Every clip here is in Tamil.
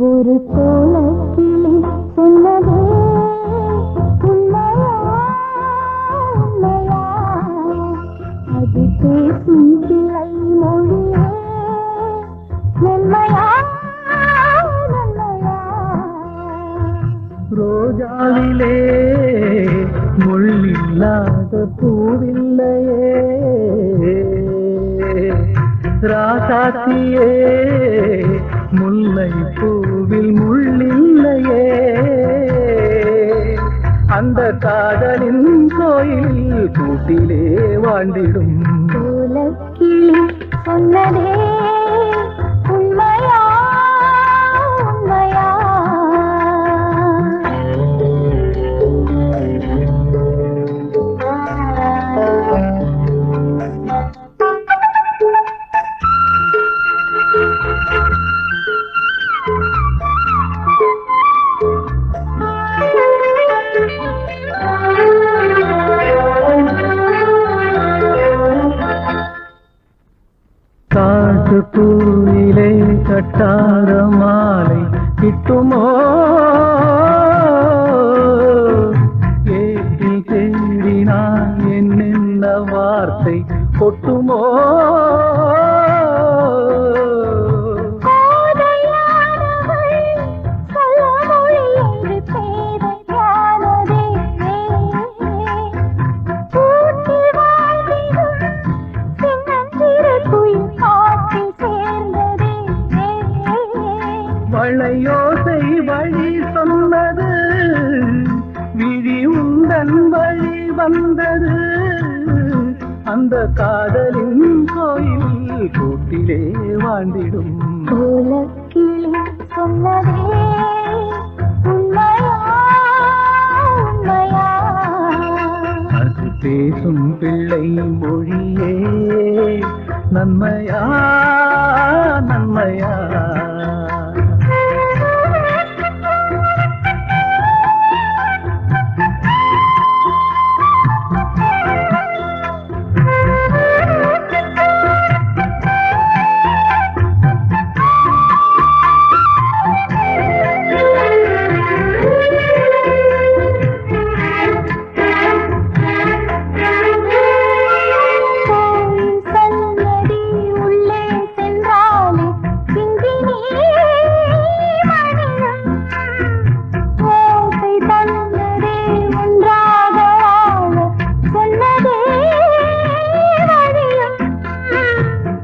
ஒரு ஓலக்கிளி சொன்னதே உண்மையா அது பேசும் கிளை மொழியே மென்மையா? ரோஜாவிலே முள்ளில்லாத பூவில்லையே ராசாத்தியே முல்லை பூவில் முள்ளில்லையே. அந்த காதலின் கோயில் கூட்டிலே வாழ்ந்திடும். சொன்னதே காட்டு பூவிலே கட்டார மாலை கிட்டுமோ? ஏற்றி தேடினான் என்ன வார்த்தை கொட்டுமோ? வந்தது. அந்த காதலின் கோயில் கூட்டிலே வாழ்ந்திடும். ஓலக்கிளி சொன்னதே அது பேசும் பிள்ளை மொழியே நன்மையா? நன்மையா?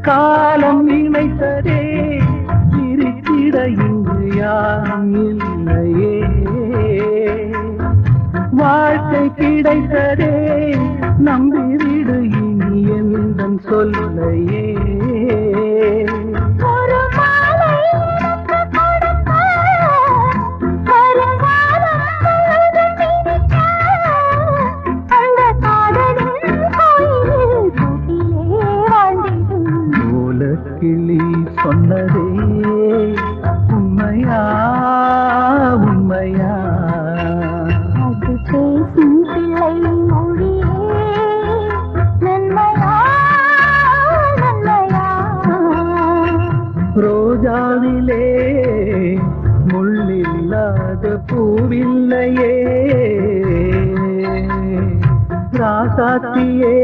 காலம் நினைத்ததே இருக்கிட இங்கு யாரும் இல்லையே. வாழ்க்கை கிடைத்ததே நம்பிவிடு இனி எந்தன் சொல்லையே. உண்மையா உண்மையா? அது பேசும் பிள்ளை மொழியே நன்மையா நன்மையா? ரோஜாவிலே முள்ளில்லாத பூவில்லையே. ராசாத்தியே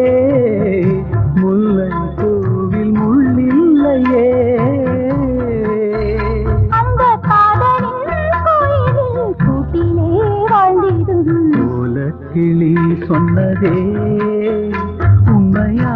கிளி சொன்னதே உண்மையா?